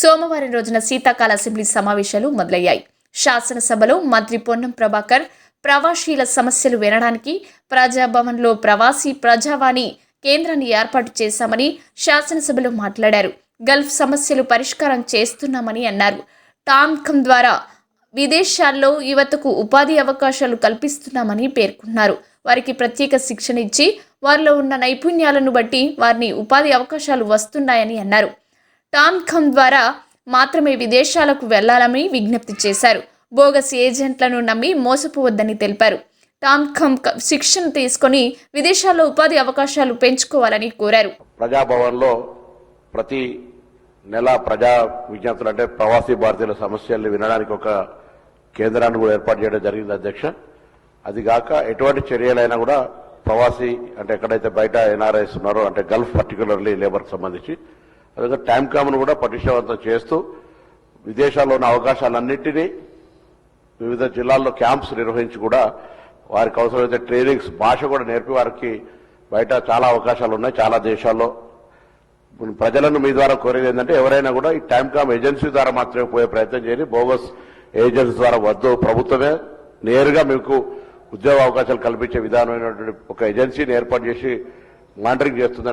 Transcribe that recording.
సోమవారం రోజున శీతాకాల అసెంబ్లీ సమావేశాలు మొదలయ్యాయి. శాసనసభలో మంత్రి పొన్నం ప్రభాకర్ ప్రవాసీల సమస్యలు వినడానికి ప్రజాభవన్లో ప్రవాసీ ప్రజావాణి కేంద్రాన్ని ఏర్పాటు చేశామని శాసనసభలో మాట్లాడారు. గల్ఫ్ సమస్యలు పరిష్కారం చేస్తున్నామని అన్నారు. టాంకం ద్వారా విదేశాల్లో యువతకు ఉపాధి అవకాశాలు కల్పిస్తున్నామని పేర్కొన్నారు. వారికి ప్రత్యేక శిక్షణ ఇచ్చి వారిలో ఉన్న నైపుణ్యాలను బట్టి వారిని ఉపాధి అవకాశాలు వస్తున్నాయని అన్నారు. టామ్కమ్ ద్వారా మాత్రమే విదేశాలకు వెళ్ళాలని విజ్ఞప్తి చేశారు. బోగస్ ఏజెంట్లను నమ్మి మోసపోవద్దని తెలిపారు. టామ్కమ్ శిక్షణ తీసుకొని విదేశాల్లో ఉపాధి అవకాశాలు పెంచుకోవాలని కోరారు. ప్రజాభవన్లో ప్రతి నెల ప్రజా విజ్ఞప్తులు అంటే ప్రవాసీ భారతీయుల సమస్యల్ని వినడానికి ఒక కేంద్రాన్ని కూడా ఏర్పాటు చేయడం జరిగింది అధ్యక్ష. అది కాక ఎటువంటి చర్యలైనా కూడా ప్రవాసీ అంటే ఎక్కడైతే బయట ఎన్ఆర్ఐస్ ఉన్నారో అంటే గల్ఫ్ పర్టికులర్లీ లేబర్కి సంబంధించి అదేవిధంగా టైం కామ్ను కూడా పటిష్టవంతం చేస్తూ విదేశాల్లో ఉన్న అవకాశాలన్నింటినీ వివిధ జిల్లాల్లో క్యాంప్స్ నిర్వహించి కూడా వారికి అవసరమైతే ట్రైనింగ్స్ భాష కూడా నేర్పి వారికి బయట చాలా అవకాశాలు ఉన్నాయి. చాలా దేశాల్లో ఇప్పుడు ప్రజలను మీ ద్వారా కోరేది ఏంటంటే ఎవరైనా కూడా ఈ టైం కామ్ ఏజెన్సీ ద్వారా మాత్రమే పోయే ప్రయత్నం చేయండి. బోగస్ ఏజెన్సీ ద్వారా వద్దు. ప్రభుత్వమే నేరుగా మీకు ఉద్యోగ అవకాశాలు కల్పించే విధానమైనటువంటి ఒక ఏజెన్సీని ఏర్పాటు చేసి మానిటరింగ్ చేస్తుందని